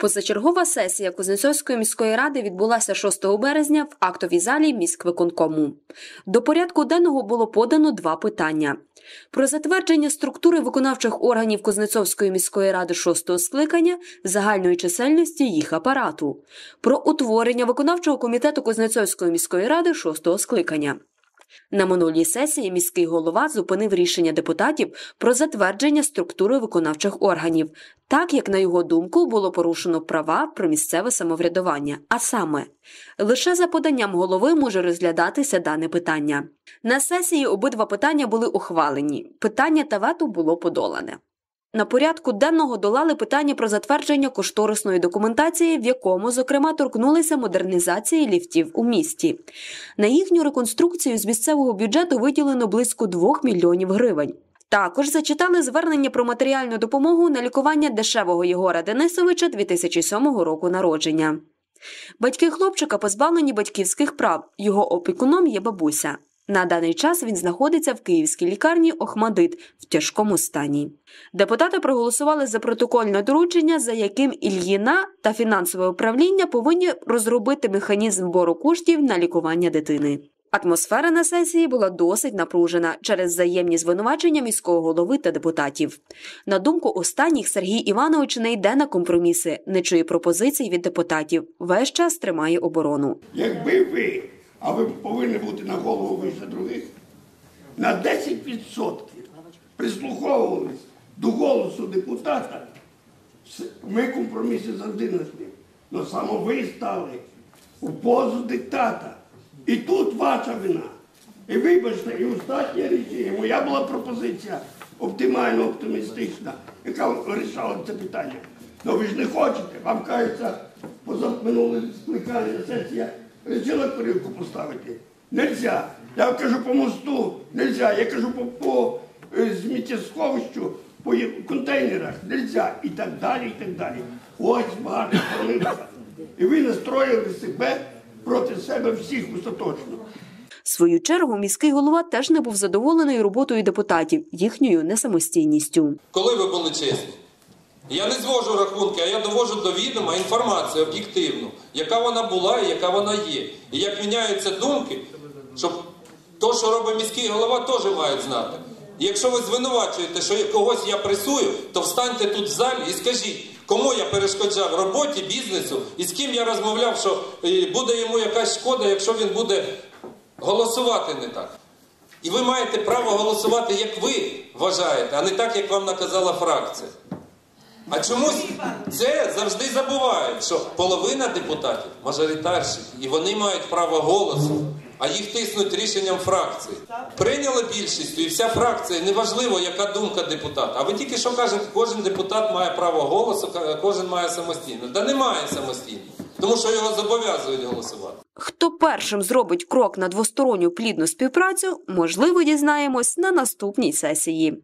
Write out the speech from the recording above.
Позачергова сесія Кузнецовської міської ради відбулася 6 березня в актовій залі міськвиконкому. До порядку денного було подано два питання: про затвердження структури виконавчих органів Кузнецовської міської ради 6 скликання, загальної чисельності їх апарату, про утворення виконавчого комітету Кузнецовської міської ради 6 скликання. На минулій сесії міський голова зупинив рішення депутатів про затвердження структури виконавчих органів, так як, на його думку, було порушено права про місцеве самоврядування. А саме, лише за поданням голови може розглядатися дане питання. На сесії обидва питання були ухвалені. Питання та вето було подолане. На порядку денного долали питання про затвердження кошторисної документації, в якому, зокрема, торкнулися модернізації ліфтів у місті. На їхню реконструкцію з місцевого бюджету виділено близько 2 мільйонів гривень. Також зачитали звернення про матеріальну допомогу на лікування дешевого Єгора Денисовича 2007 року народження. Батьки хлопчика позбавлені батьківських прав. Його опікуном є бабуся. На даний час він знаходиться в київській лікарні Охмадит в тяжкому стані. Депутати проголосували за протокольне доручення, за яким Ільїна та фінансове управління повинні розробити механізм бору коштів на лікування дитини. Атмосфера на сесії була досить напружена через взаємні звинувачення міського голови та депутатів. На думку останніх, Сергій Іванович не йде на компроміси, не чує пропозицій від депутатів. Весь час тримає оборону. Якби ви, а ви повинні бути на голову вище других, на 10% прислуховувались до голосу депутата, ми компроміси завжди знайшли. Але саме ви стали у позу диктата. І тут ваша вина. І вибачте, і остання річ, і моя була пропозиція оптимально оптимістична, яка вирішала це питання. Ну ви ж не хочете, вам кажеться, позаминуле скликання сесія вирішила корівку поставити. Нельзя. Я кажу по мосту, нельзя. Я кажу по, по е, сміттєсховищу, по контейнерах, нельзя. І так далі, і так далі. Ось багато помилка. І ви настроїли себе проти себе всіх остаточно. В свою чергу міський голова теж не був задоволений роботою депутатів, їхньою несамостійністю. Коли ви були чесні? Я не звожу рахунки, а я довожу до відома інформацію об'єктивну, яка вона була і яка вона є. І як міняються думки, щоб то, що робить міський голова, теж мають знати. І якщо ви звинувачуєте, що когось я пресую, то встаньте тут в залі і скажіть, кому я перешкоджав роботі, бізнесу і з ким я розмовляв, що е, буде йому якась шкода, якщо він буде голосувати не так. І ви маєте право голосувати, як ви вважаєте, а не так, як вам наказала фракція. А чомусь це завжди забувають, що половина депутатів мажоритарщики, і вони мають право голосу, а їх тиснуть рішенням фракції. Прийняли більшістю, і вся фракція, неважливо, яка думка депутата. А ви тільки що кажете, кожен депутат має право голосу, кожен має самостійно. Да немає самостійно, тому що його зобов'язують голосувати. Хто першим зробить крок на двосторонню плідну співпрацю, можливо, дізнаємось на наступній сесії.